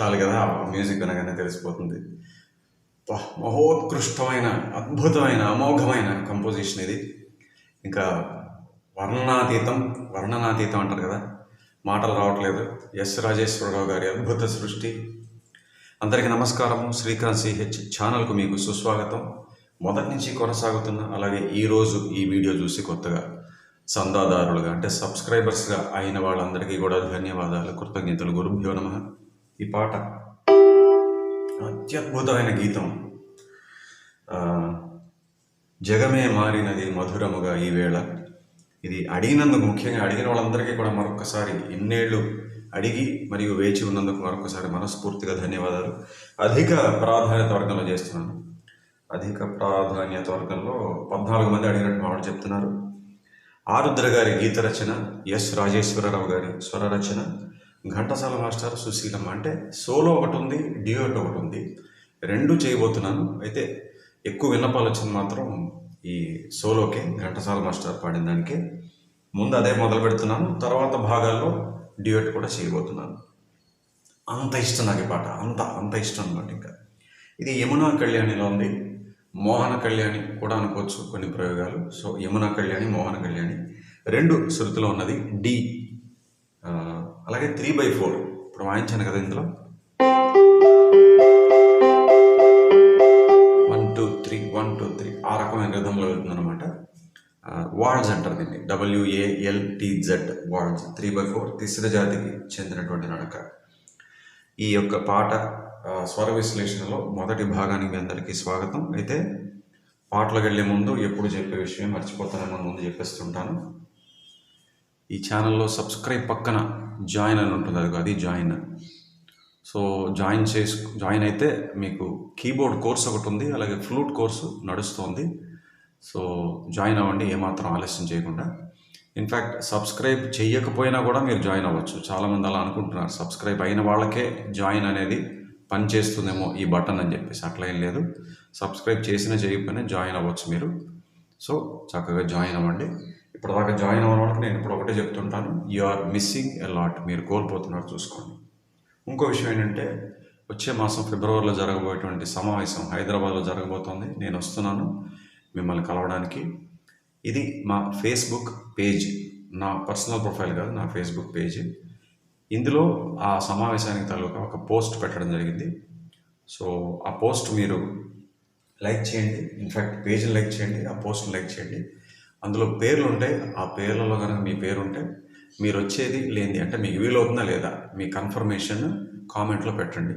చాలు కదా మ్యూజిక్ అనగానే తెలిసిపోతుంది. మహోత్కృష్టమైన అద్భుతమైన అమోఘమైన కంపోజిషన్ ఇది. ఇంకా వర్ణనాతీతం వర్ణనాతీతం అంటారు కదా మాటలు రావట్లేదు. ఎస్ రాజేశ్వరరావు గారి అద్భుత సృష్టి. అందరికీ నమస్కారం. శ్రీకాంత్ సిహెచ్ ఛానల్కు మీకు సుస్వాగతం. మొదటి నుంచి కొనసాగుతున్న అలాగే ఈరోజు ఈ వీడియో చూసి కొత్తగా చందాదారులుగా అంటే సబ్స్క్రైబర్స్గా అయిన వాళ్ళందరికీ కూడా ధన్యవాదాలు. కృతజ్ఞతలు. గురుభ్యో నమ. ఈ పాట. అత్యద్భుతమైన గీతం. జగమే మారినది మధురముగా ఈ వేళ. ఇది అడిగినందుకు ముఖ్యంగా అడిగిన వాళ్ళందరికీ కూడా మరొకసారి ఇన్నేళ్ళు అడిగి మరియు వేచి ఉన్నందుకు మరొకసారి మనస్ఫూర్తిగా ధన్యవాదాలు. అధిక ప్రాధాన్యత వర్గంలో చేస్తున్నాను. అధిక ప్రాధాన్యత వర్గంలో పద్నాలుగు మంది అడిగినట్టు మావాడు చెప్తున్నారు. ఆరుద్ర గారి గీత రచన ఎస్ రాజేశ్వరరావు గారి స్వర రచన ఘంటసాల మాస్టర్ సుశీలమ్మ. అంటే సోలో ఒకటి ఉంది డియోట్ ఒకటి ఉంది. రెండు చేయబోతున్నాను. అయితే ఎక్కువ విన్నపాలు వచ్చింది మాత్రం ఈ సోలోకే ఘంటసాల మాస్టర్ పాడిన దానికే. ముందు అదే మొదలు పెడుతున్నాను. తర్వాత భాగాల్లో డియోట్ కూడా చేయబోతున్నాను. అంత ఇష్టం నాకు ఈ పాట. అంత అంత ఇష్టం అనమాట ఇంకా. ఇది యమునా కళ్యాణిలో ఉంది. మోహన కళ్యాణి కూడా అనుకోవచ్చు కొన్ని ప్రయోగాలు. సో యమునా కళ్యాణి మోహన కళ్యాణి రెండు శృతిలో ఉన్నది. డి అలాగే త్రీ బై ఫోర్ ఇప్పుడు వాయించాను కదా ఇందులో. One two three one two three ఆ రకమైన రిధంలో వెళ్తుంది వార్డ్స్ అంటారు దీన్ని. W A L T Z waltz three by four తిస్ర జాతికి చెందినటువంటి నడక. ఈ యొక్క పాట స్వర విశ్లేషణలో మొదటి భాగానికి మీ అందరికీ స్వాగతం. అయితే పాటలకు వెళ్ళే ముందు ఎప్పుడు చెప్పే విషయం మర్చిపోతానని ముందు చెప్పేస్తుంటాను. ఈ ఛానల్లో సబ్స్క్రైబ్ పక్కన జాయిన్ అని ఉంటుంది అది అది జాయిన్. సో జాయిన్ చేసు జాయిన్ అయితే మీకు కీబోర్డ్ కోర్స్ ఒకటి ఉంది అలాగే ఫ్లూట్ కోర్సు నడుస్తోంది. సో జాయిన్ అవ్వండి ఏమాత్రం ఆలస్యం చేయకుండా. ఇన్ఫ్యాక్ట్ సబ్స్క్రైబ్ చేయకపోయినా కూడా మీరు జాయిన్ అవ్వచ్చు. చాలామంది అలా అనుకుంటున్నారు సబ్స్క్రైబ్ అయిన వాళ్ళకే జాయిన్ అనేది పని చేస్తుందేమో ఈ బటన్ అని చెప్పేసి. అట్లా ఏం లేదు. సబ్స్క్రైబ్ చేసినా చేయకపోయినా జాయిన్ అవ్వచ్చు మీరు. సో చక్కగా జాయిన్ అవ్వండి. ఇప్పటిదాకా జాయిన్ అవ్వడం వాళ్ళకి నేను ఇప్పుడు ఒకటే చెప్తుంటాను you are missing a lot మీరు కోల్పోతున్నారు చూసుకోండి. ఇంకో విషయం ఏంటంటే వచ్చే మాసం ఫిబ్రవరిలో జరగబోయేటువంటి సమావేశం హైదరాబాద్లో జరగబోతోంది. నేను వస్తున్నాను మిమ్మల్ని కలవడానికి. ఇది మా ఫేస్బుక్ పేజ్ నా పర్సనల్ ప్రొఫైల్ కాదు నా ఫేస్బుక్ పేజ్. ఇందులో ఆ సమావేశానికి తాలూకా ఒక పోస్ట్ పెట్టడం జరిగింది. సో ఆ పోస్ట్ మీరు లైక్ చేయండి. ఇన్ఫ్యాక్ట్ పేజ్ని లైక్ చేయండి ఆ పోస్ట్ని లైక్ చేయండి. అందులో పేర్లు ఉంటాయి ఆ పేర్లలో కనుక మీ పేరు ఉంటే మీరు వచ్చేది లేనిది అంటే మీకు వీలవుతుందా లేదా మీ కన్ఫర్మేషన్ కామెంట్లో పెట్టండి.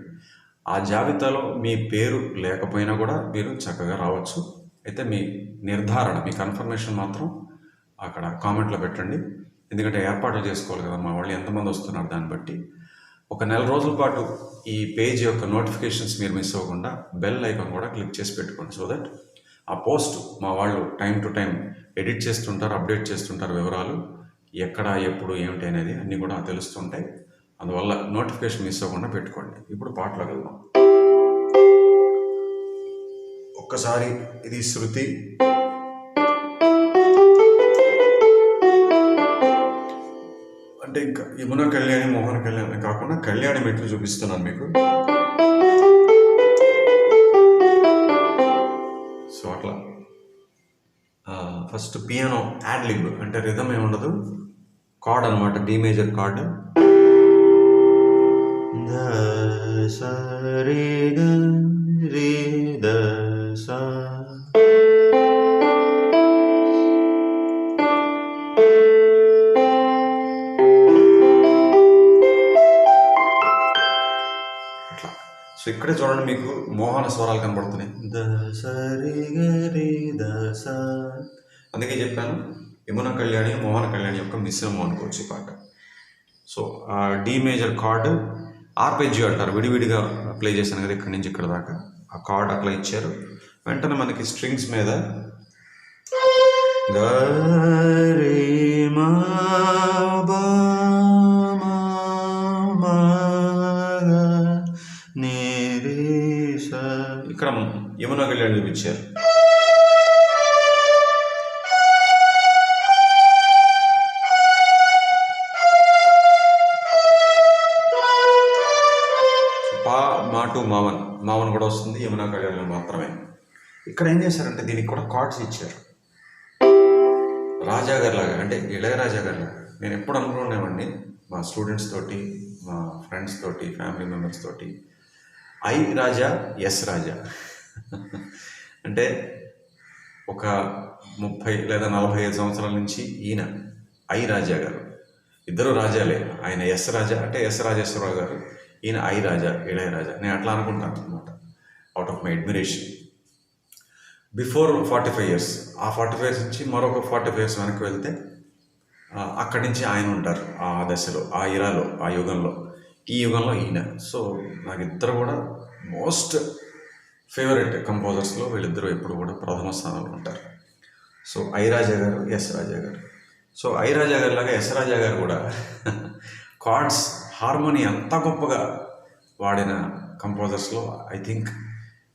ఆ జాబితాలో మీ పేరు లేకపోయినా కూడా మీరు చక్కగా రావచ్చు. అయితే మీ నిర్ధారణ మీ కన్ఫర్మేషన్ మాత్రం అక్కడ కామెంట్లో పెట్టండి. ఎందుకంటే ఏర్పాట్లు చేసుకోవాలి కదా మా వాళ్ళు ఎంతమంది వస్తున్నారు దాన్ని బట్టి. ఒక నెల రోజుల పాటు ఈ పేజ్ యొక్క నోటిఫికేషన్స్ మీరు మిస్ అవ్వకుండా బెల్ ఐకాన్ కూడా క్లిక్ చేసి పెట్టుకోండి. సో దట్ ఆ పోస్ట్ మా వాళ్ళు టైం టు టైం ఎడిట్ చేస్తుంటారు అప్డేట్ చేస్తుంటారు వివరాలు. ఎక్కడ ఎప్పుడు ఏమిటి అనేది అన్నీ కూడా తెలుస్తుంటాయి. అందువల్ల నోటిఫికేషన్ మిస్ అవ్వకుండా పెట్టుకోండి. ఇప్పుడు పాటలోకి వెళ్దాం. ఒక్కసారి ఇది శృతి. అంటే ఇంకా యమున కళ్యాణి మోహన కళ్యాణి కాకుండా కళ్యాణి మెట్లు చూపిస్తున్నాను మీకు. ఫస్ట్ పియానో యాడ్ లిబ్ అంటే రిధం ఏముండదు కార్డ్ అనమాట డి మేజర్ కార్డ్ సో ఇక్కడే చూడండి మీకు మోహన స్వరాలు కనబడుతున్నాయి. ద సరి గరి ద అందుకే చెప్పాను యమున కళ్యాణి మోహన కళ్యాణి యొక్క మిశ్రమం అనుకోవచ్చు ఈ పాట. సో ఆ డి మేజర్ కార్డ్ ఆర్పెజియో అంటారు విడివిడిగా ప్లే చేశాను కదా ఇక్కడి నుంచి ఇక్కడ దాకా. ఆ కార్డ్ అట్లా ఇచ్చారు. వెంటనే మనకి స్ట్రింగ్స్ మీద ఇక్కడ యమున కళ్యాణ్ చూపించారు ఇక్కడ ఏం చేశారంటే దీనికి కూడా కార్డ్స్ ఇచ్చారు. రాజా లాగా అంటే ఇళయరాజా గారి లాగా నేను ఎప్పుడు అనుకునేవాడిని మా స్టూడెంట్స్ తోటి మా ఫ్రెండ్స్ తోటి ఫ్యామిలీ మెంబర్స్ తోటి. I Raja S Raja. అంటే ఒక ముప్పై లేదా నలభై ఐదు సంవత్సరాల నుంచి ఈయన ఐ రాజా గారు. ఇద్దరు రాజాలే. ఆయన ఎస్ రాజా అంటే ఎస్ రాజేశ్వరరావు గారు. ఈయన ఐ రాజా ఇళయరాజా నేను అట్లా అనుకుంటాను అనమాట out of my admiration before forty five years. ఆ ఫార్టీ ఫైవ్ ఇయర్స్ నుంచి మరొక ఫార్టీ ఫైవ్ ఇయర్స్ వెనక్కి వెళ్తే అక్కడి నుంచి ఆయన ఉంటారు ఆ దశలో ఆ ఇరాలో ఆ యుగంలో. ఈ యుగంలో ఈయన. సో నాకు ఇద్దరు కూడా మోస్ట్ ఫేవరెట్ కంపోజర్స్లో వీళ్ళిద్దరూ ఎప్పుడు కూడా ప్రథమ స్థానంలో ఉంటారు. సో ఐ రాజా గారు ఎస్ రాజా గారు. సో ఐ రాజా గారి లాగా ఎస్ రాజా గారు కూడా కార్డ్స్ హార్మోని అంత గొప్పగా వాడిన కంపోజర్స్లో ఐ థింక్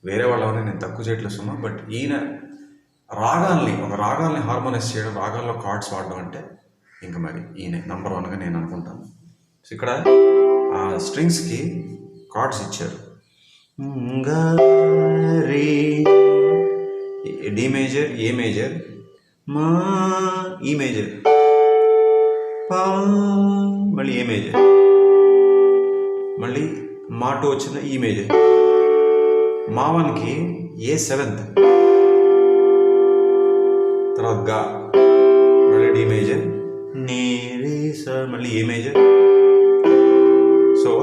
వేరే వాళ్ళని నేను తక్కువ చేయట్లేస్తున్నా బట్ ఈయన రాగాల్ని ఒక రాగాల్ని హార్మోనైజ్ చేయడం రాగాల్లో కార్డ్స్ వాడడం అంటే ఇంకా మరి ఈయన నంబర్ వన్గా నేను అనుకుంటాను. సో ఇక్కడ ఆ స్ట్రింగ్స్కి కార్డ్స్ ఇచ్చారు. డి మేజర్ ఏ మేజర్ మా e ఈ మేజర్ పా మళ్ళీ ఏ మేజర్ మళ్ళీ మా టూ వచ్చిన ఈ మేజర్ మావన్కి ఏ సెవెంత్? తర్వాత గా. మళ్ళీ డి మేజర్. నే సార్ మళ్ళీ ఏ మేజర్? సో.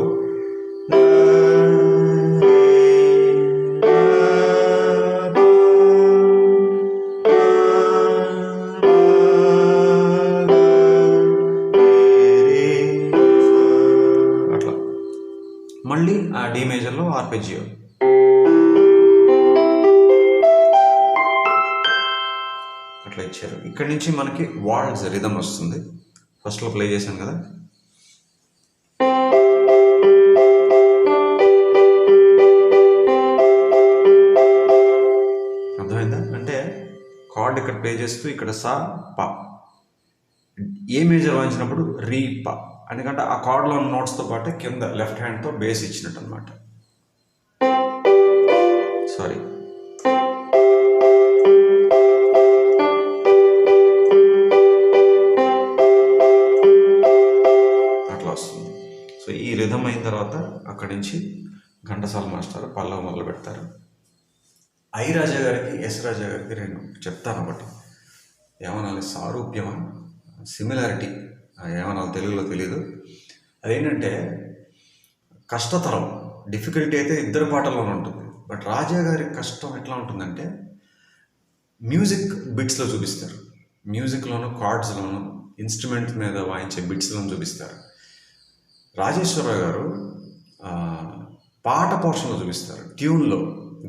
అట్లా. మళ్ళీ ఆ డి మేజర్లో ఆర్పెజియో. నుంచి మనకి వాల్డ్స్ రిధం వస్తుంది. ఫస్ట్లో ప్లే చేశాను కదా. అర్థమైందా? అంటే కార్డ్ ఇక్కడ ప్లే చేస్తూ ఇక్కడ సా పా. ఏ మేజర్ వాయించినప్పుడు రీ పా. ఎందుకంటే ఆ కార్డ్లో ఉన్న నోట్స్తో పాటు కింద లెఫ్ట్ హ్యాండ్తో బేస్ ఇచ్చినట్టు అనమాట సారీ రిధం అయిన తర్వాత అక్కడి నుంచి ఘంటసాల మాస్టర్ పల్లవ మొదలు పెడతారు. ఐ రాజా గారికి ఎస్ రాజా గారికి నేను చెప్తాను ఒకటి ఏమనాలి సారూప్యమా? సిమిలారిటీ ఏమనాలి తెలుగులో తెలియదు అదేంటంటే కష్టతరం. డిఫికల్టీ అయితే ఇద్దరు పాటల్లోనే ఉంటుంది. బట్ రాజా గారి కష్టం ఎట్లా ఉంటుందంటే మ్యూజిక్ బిట్స్లో చూపిస్తారు. మ్యూజిక్లోను కార్డ్స్లోను ఇన్స్ట్రుమెంట్ మీద వాయించే బిట్స్లోను చూపిస్తారు. రాజేశ్వరరావు గారు పాట పోర్షన్లో చూపిస్తారు. ట్యూన్లో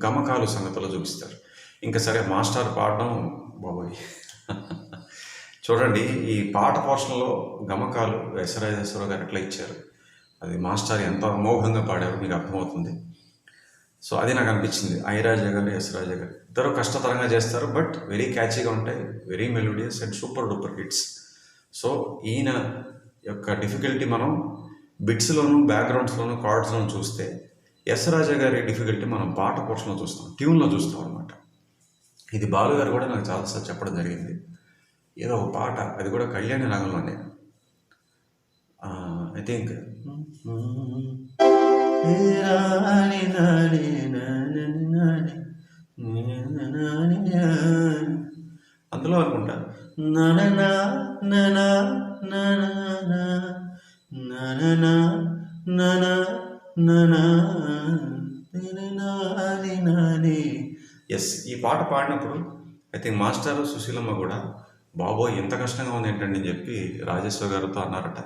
గమకాలు సంగతిలో చూపిస్తారు. ఇంకా సరే మాస్టర్ పాడడం బాబోయ్. చూడండి ఈ పాట పోర్షన్లో గమకాలు ఎస్ గారు ఎట్లా ఇచ్చారు. అది మాస్టర్ ఎంత అమోఘంగా పాడారు మీకు అర్థమవుతుంది. సో అది నాకు అనిపించింది. ఐరాజా గారు ఎస్ రాజా గారు ఇద్దరు కష్టతరంగా చేస్తారు బట్ వెరీ క్యాచీగా ఉంటాయి very melodious and super duper hits. So ఈయన యొక్క డిఫికల్టీ మనం బిట్స్లోను బ్యాక్గ్రౌండ్స్లోను కార్డ్స్లోను చూస్తే ఎస్ రాజా గారి డిఫికల్టీ మనం పాట పోర్షన్లో చూస్తాం ట్యూన్లో చూస్తాం అనమాట ఇది బాలు గారు కూడా నాకు చాలాసార్లు చెప్పడం జరిగింది. ఏదో ఒక పాట అది కూడా కళ్యాణి రాగంలోనే ఐ థింక్ అందులో అనుకుంటా. ఎస్ ఈ పాట పాడినప్పుడు ఐ థింక్ మాస్టర్ సుశీలమ్మ కూడా బాబోయ్ ఎంత కష్టంగా ఉంది ఏంటండి? అని చెప్పి రాజేశ్వర గారితో అన్నారట.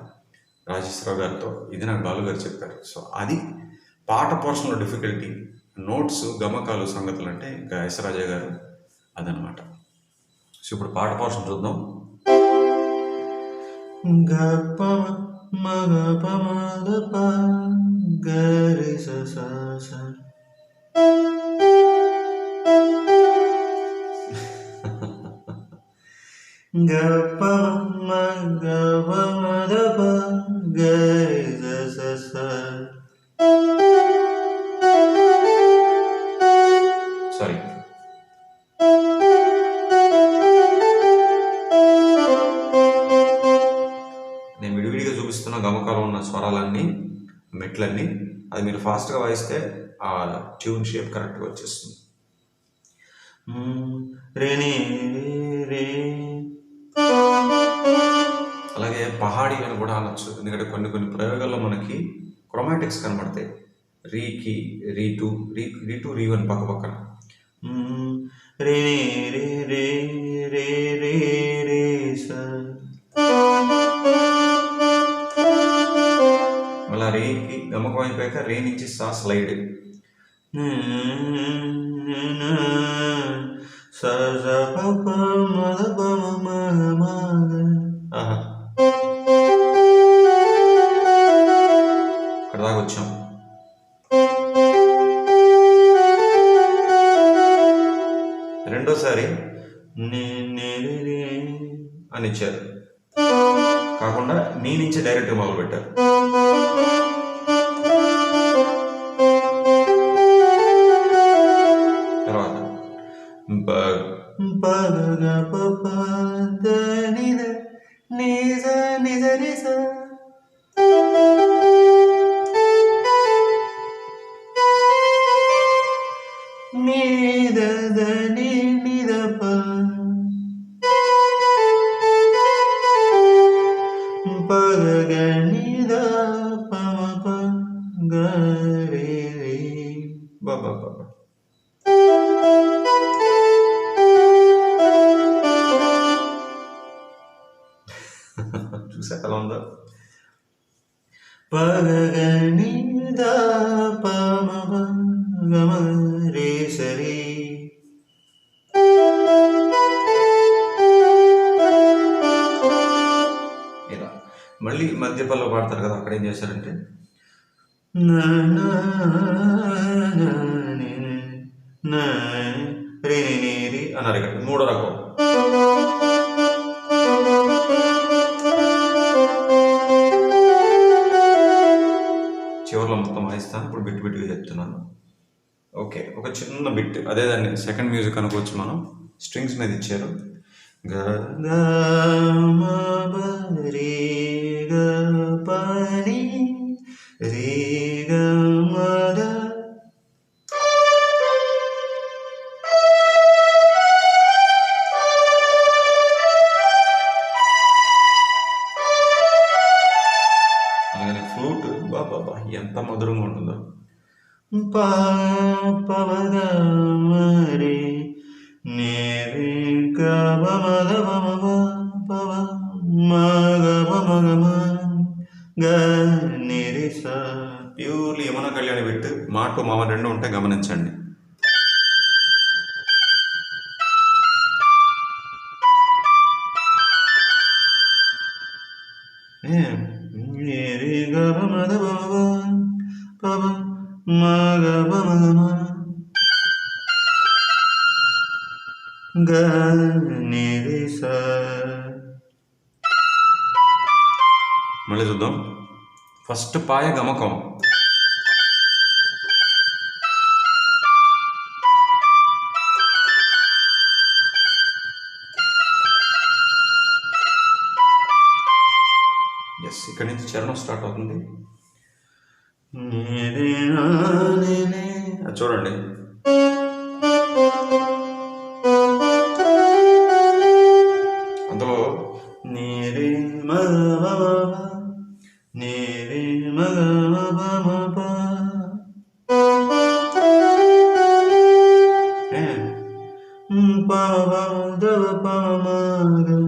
రాజేశ్వరరావు గారితో ఇది నాకు బాలు గారు చెప్పారు. సో అది పాట పోర్షన్లో డిఫికల్టీ నోట్స్ గమకాలు సంగతులు అంటే ఇంకా యశరాజా గారు అదనమాట సో ఇప్పుడు పాట పోర్షన్ చూద్దాం. గప మగ పమద ప గరి స ఫాస్ట్గా వాయిస్తే ఆ ట్యూన్ షేప్ కరెక్ట్గా వచ్చేస్తుంది. మ్, రే అలాగే పహాడీ అని కూడా అనొచ్చు. ఎందుకంటే కొన్ని కొన్ని ప్రయోగాల్లో మనకి క్రొమాటిక్స్ కనబడతాయి. రీకి రీ టూ రీ రీ టూ రీ వన్ పక్క పక్కన. రే రే రే రే రే రే సార్ గమకం అయిపోయాక రే నుంచి సా స్లైడ్. అక్కడ మ దాకా వచ్చాం. రెండోసారి అని ఇచ్చారు. కాకుండా నీ నుంచి డైరెక్ట్ మొదలు పెట్టారు ప గ గ ప ప ద ని ద ని స ని స ని స ని ద ద ని ని ద ప ప గ గ ని ద ప మ ప గ రే రే చేశారంటే? నా రి అన్నారు ఇక్కడ. మూడో రకం. చివరిలో మొత్తం వాయిస్తాను ఇప్పుడు బిట్ బిట్గా చెప్తున్నాను. ఓకే ఒక చిన్న బిట్. అదే దాన్ని సెకండ్ మ్యూజిక్ అనుకోవచ్చు మనం. స్ట్రింగ్స్ మీద ఇచ్చారు. గ గ మ బ రే గ ప ని రే గ మ ద అలాగే ఫ్లూట్ బాబా బా ఎంత మధురంగా ఉంటుందో ప ప మ మాట మామ రెండు ఉంటే గమనించండి. మళ్ళీ చూద్దాం. ఫస్ట్ పాయ గమకం చరణం స్టార్ట్ అవుతుంది. చూడండి. అందులో ని రి మ గ మ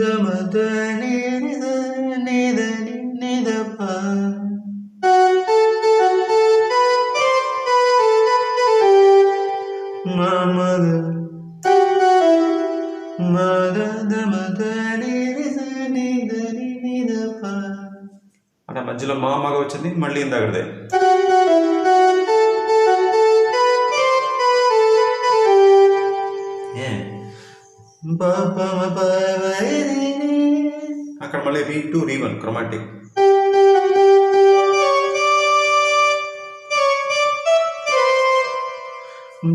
ద మద ని ని ద ని ద ప మ మద ద మద ని ని ద ని ద ప అంటే మధ్యలో మా మగ వచ్చింది మళ్ళీ ఇందాకదే అక్కడ మళ్ళీ రీ టు రీ వన్ క్రొమాటిక్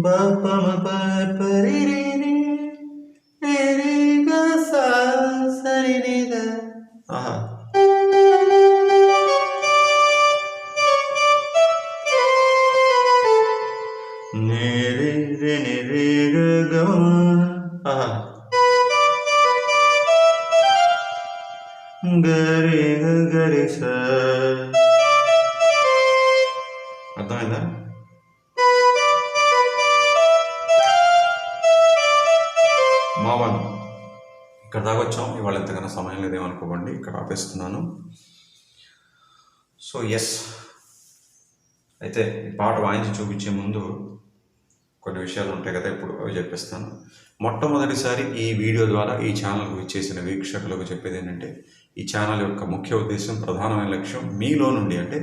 ప ప మ ప ప రి రి అర్థమైందా మావన్ ఇక్కడ దాకా వచ్చాం. ఇవాళ ఎంతకన్నా సమయం లేదేమనుకోకండి ఇక్కడ ఆపేస్తున్నాను. సో ఎస్ అయితే ఈ పాట వాయించి చూపించే ముందు కొన్ని విషయాలు ఉంటాయి కదా ఇప్పుడు అవి చెప్పేస్తాను. మొట్టమొదటిసారి ఈ వీడియో ద్వారా ఈ ఛానల్కు ఇచ్చేసిన వీక్షకులకు చెప్పేది ఏంటంటే ఈ ఛానల్ యొక్క ముఖ్య ఉద్దేశం ప్రధానమైన లక్ష్యం మీలో నుండి అంటే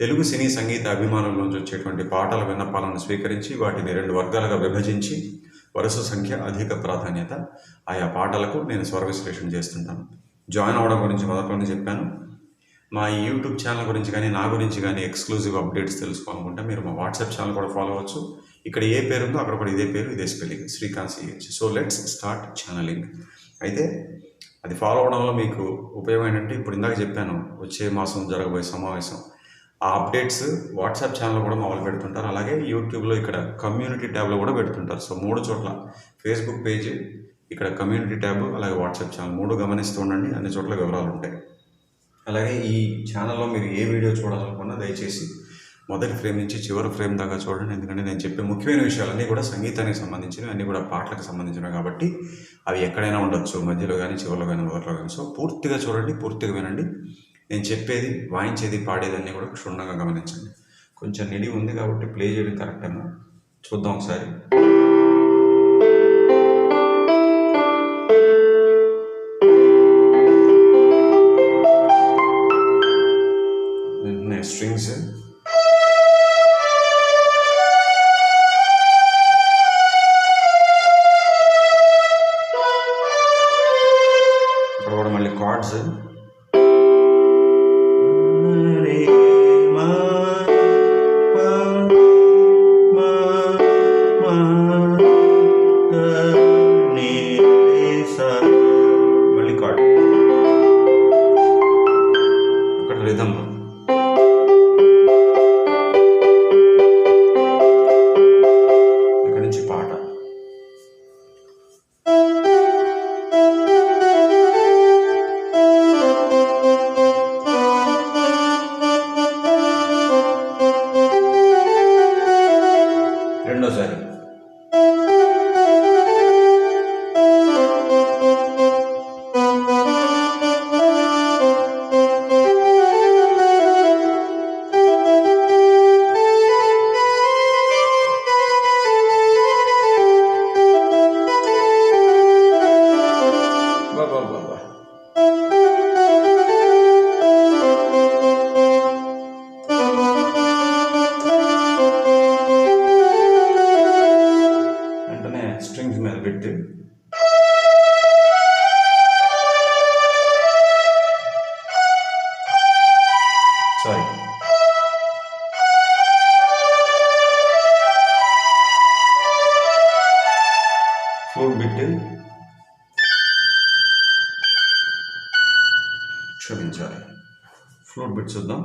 తెలుగు సినీ సంగీత అభిమానుల్లోంచి నుంచి వచ్చేటువంటి పాటల విన్నపాలను స్వీకరించి వాటిని రెండు వర్గాలుగా విభజించి వరుస సంఖ్య అధిక ప్రాధాన్యత ఆయా పాటలకు నేను స్వర విశ్లేషణ చేస్తుంటాను. జాయిన్ అవ్వడం గురించి మొదట్లోనే చెప్పాను. మా ఈ యూట్యూబ్ ఛానల్ గురించి కానీ నా గురించి కానీ ఎక్స్క్లూజివ్ అప్డేట్స్ తెలుసుకోవాలనుకుంటే మీరు మా వాట్సాప్ ఛానల్ కూడా ఫాలో అవ్వచ్చు. ఇక్కడ ఏ పేరు ఉందో అక్కడ కూడా ఇదే పేరు ఇదే spelling. Srikanth CH so let's start channelling. అయితే అది ఫాలో అవడంలో మీకు ఉపయోగం ఏంటంటే ఇప్పుడు ఇందాక చెప్పాను వచ్చే మాసం జరగబోయే సమావేశం. ఆ అప్డేట్స్ వాట్సాప్ ఛానల్ కూడా మొదలు పెడుతుంటారు. అలాగే యూట్యూబ్లో ఇక్కడ కమ్యూనిటీ ట్యాబ్లో కూడా పెడుతుంటారు. సో మూడు చోట్ల ఫేస్బుక్ పేజ్ ఇక్కడ కమ్యూనిటీ ట్యాబ్ అలాగే వాట్సాప్ ఛానల్ మూడు గమనిస్తూ ఉండండి. అన్ని చోట్ల వివరాలు ఉంటాయి. అలాగే ఈ ఛానల్లో మీరు ఏ వీడియో చూడాలనుకున్నా దయచేసి మొదటి ఫ్రేమ్ నుంచి చివరి ఫ్రేమ్ దాకా చూడండి. ఎందుకంటే నేను చెప్పే ముఖ్యమైన విషయాలన్నీ కూడా సంగీతానికి సంబంధించినవి అన్నీ కూడా పాటలకు సంబంధించినవి కాబట్టి అవి ఎక్కడైనా ఉండొచ్చు. మధ్యలో కానీ చివరిలో కానీ మొదట్లో కానీ సో పూర్తిగా చూడండి పూర్తిగా వినండి. నేను చెప్పేది వాయించేది పాడేది కూడా క్షుణ్ణంగా గమనించండి. కొంచెం నిడి ఉంది కాబట్టి ప్లే చేయడం కరెక్ట్ ఏమో చూద్దాం ఒకసారి. చూద్దాం.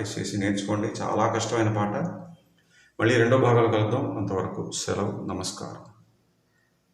ప్రాక్టీస్ చేసి నేర్చుకోండి. చాలా కష్టమైన పాట. మళ్ళీ రెండో భాగాలు కలుద్దాం. అంతవరకు సెలవు. నమస్కారం.